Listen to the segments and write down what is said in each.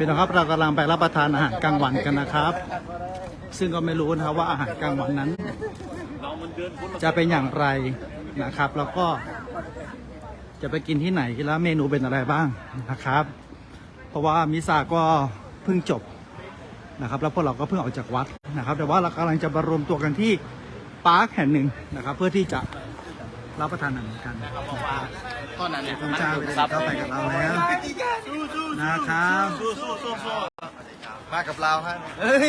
พี่น้องครับเรากำลังไปรับประทานอาหารกลางวันกันนะครับ ซึ่งก็ไม่รู้นะครับว่าอาหารกลางวันนั้น จะเป็นอย่างไรนะครับ แล้วก็จะไปกินที่ไหนแล้วเมนูเป็นอะไรบ้างนะครับ เพราะว่ามิซาก็เพิ่งจบนะครับแล้วพวกเราก็เพิ่งออกจากวัดนะครับ แต่ว่าเรากำลังจะมารวมตัวกันที่ปาร์คแห่งหนึ่งนะครับ เพื่อที่จะรับประทานอาหารกันนะครับ ตอนนั้นเนี่ยคุณเจ้าเข้าไปกับเราแล้วนะครับมากับเราฮะเฮ้ย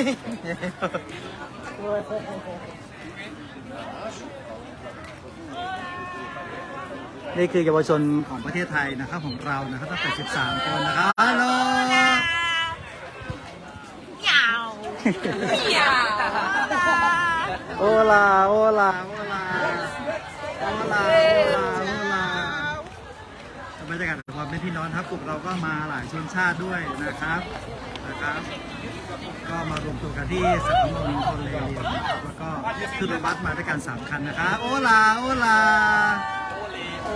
นี่คือเยาวชนของประเทศไทยนะครับของเรานะครับตั้งแต่13คนนะครับฮัลโหลโอลาโอลาโอลาโอลาโอลาโอลาบรรยากาศ ความเป็นพี่น้องครับกลุ่มเราก็มาหลายชนชาติด้วยนะครับนะครับ ก็มารวมตัวกันที่สนามบินโคเลนะครับแล้วก็ขึ้นรถบัสมาด้วยกันสามคันนะครับโอลาโอลาโอ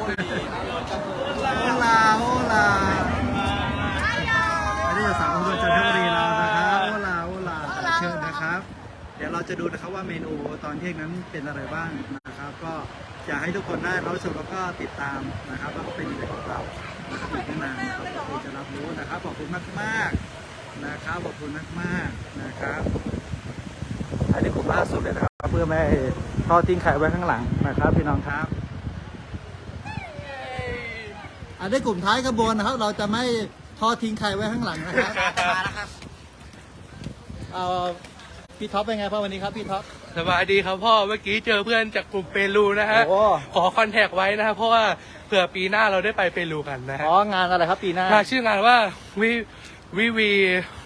ลาโอลาอันนี้จะสาวอุบลจันทบุรีเรานะครับโอลาโอลาเชิญนะครับ เดี๋ยวเราจะดูนะครับว่าเมนูตอนเที่ยงนั้นเป็นอะไรบ้างนะครับ ก็อยากให้ทุกคนได้รับชมแล้วก็ติดตามนะครับว่าเป็นยังไงของเรา นะครับอีกไม่นานนะครับก็คงจะรับรู้นะครับ ขอบคุณมากมากๆนะครับ ขอบคุณมากมากๆนะครับ อันนี้กลุ่มล่าสุดเลยนะครับ เพื่อไม่ให้ทอดทิ้งไข่ไว้ข้างหลังนะครับ พี่น้องครับ อันนี้กลุ่มท้ายขบวนนะครับ เราจะไม่ทอดทิ้งไข่ไว้ข้างหลังนะครับมาแล้วครับเอา พี่ท็อปเป็นไงพ่อวันนี้ครับพี่ท็อป สบายดีครับพ่อ เมื่อกี้เจอเพื่อนจากกลุ่มเปรูนะฮะ โอ้ ขอคอนแทคไว้นะครับเพราะว่าเผื่อปีหน้าเราได้ไปเปรูกันนะฮะอ๋องานอะไรครับปีหน้างานชื่องานว่าวิวิวี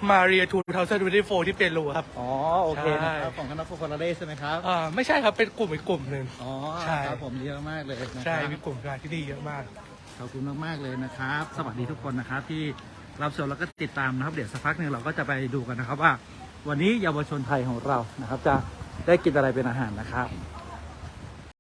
มาเรียทูเทาเซนต์โฟที่เปรูครับ อ๋อโอเคใช่ นะครับของคณะฟุตบอลเลใช่ไหมครับ อ่าไม่ใช่ครับเป็นกลุ่มอีกกลุ่มหนึ่ง อ๋อใช่ ครับผมเยอะมากเลยนะคใช่รับมีกลุ่มงานที่ดีเยอะมาก ขอบคุณมากๆเลยนะครับ สวัสดีทุกคนนะครับที่รับชมแล้วก็ติดตามนะครับ เดี๋ยวสักพักหนึ่งเราก็จะไปดูกันนะครับว่า วันนี้เยาวชนไทยของเรานะครับ จะได้กินอะไรเป็นอาหารนะครับ